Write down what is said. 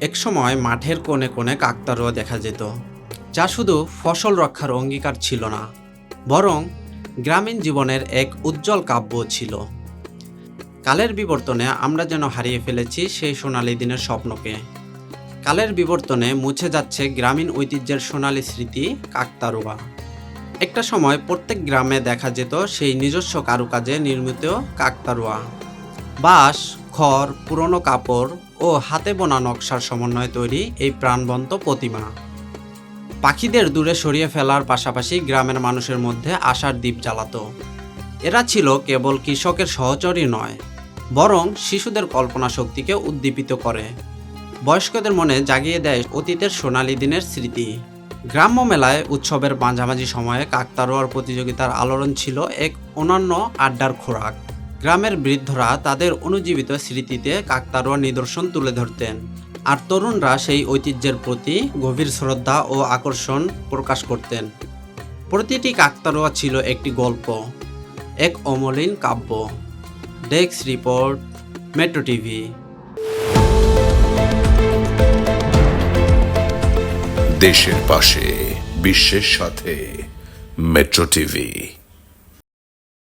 একসময় মাঠের কোণে কোণে কাকতারুয়া দেখা যেত, যা শুধু ফসল রক্ষার অঙ্গীকার ছিল না, বরং গ্রামীণ জীবনের এক উজ্জ্বল কাব্য ছিল। কালের বিবর্তনে আমরা যেন হারিয়ে ফেলেছি সেই সোনালি দিনের স্বপ্নকে। কালের বিবর্তনে মুছে যাচ্ছে গ্রামীণ ঐতিহ্যের সোনালি স্মৃতি কাকতারুয়া একটা সময় প্রত্যেক গ্রামে দেখা যেত সেই নিজস্ব কারুকাজে নির্মিত কাকতারুয়া বাঁশ, খড়, পুরনো কাপড় ও হাতে বোনা নকশার সমন্বয়ে তৈরি এই প্রাণবন্ত প্রতিমা। পাখিদের দূরে সরিয়ে ফেলার পাশাপাশি গ্রামের মানুষের মধ্যে আশার দ্বীপ জ্বালাতো। এরা ছিল কেবল কৃষকের সহচরী নয়, বরং শিশুদের কল্পনা শক্তিকে উদ্দীপিত করে। বয়স্কদের মনে জাগিয়ে দেয় অতীতের সোনালি দিনের স্মৃতি। গ্রাম্য মেলায় উৎসবের মাঝামাঝি সময়ে কাকতারোয়ার প্রতিযোগিতার আলোড়ন ছিল এক অনন্য আড্ডার খোরাক। গ্রামের বৃদ্ধরা তাদের অনুজীবিত স্মৃতিতে কাকতারুয়া নিদর্শন তুলে ধরতেন। আর তরুণরা সেই ঐতিহ্যের প্রতি গভীর শ্রদ্ধা ও আকর্ষণ প্রকাশ করতেন। প্রতিটি কাকতারুয়া ছিল একটি গল্প, এক অমলিন কাব্য। Desk report, metro TV. দেশের পাশে, বিশ্বের সাথে, মেট্রো টিভি।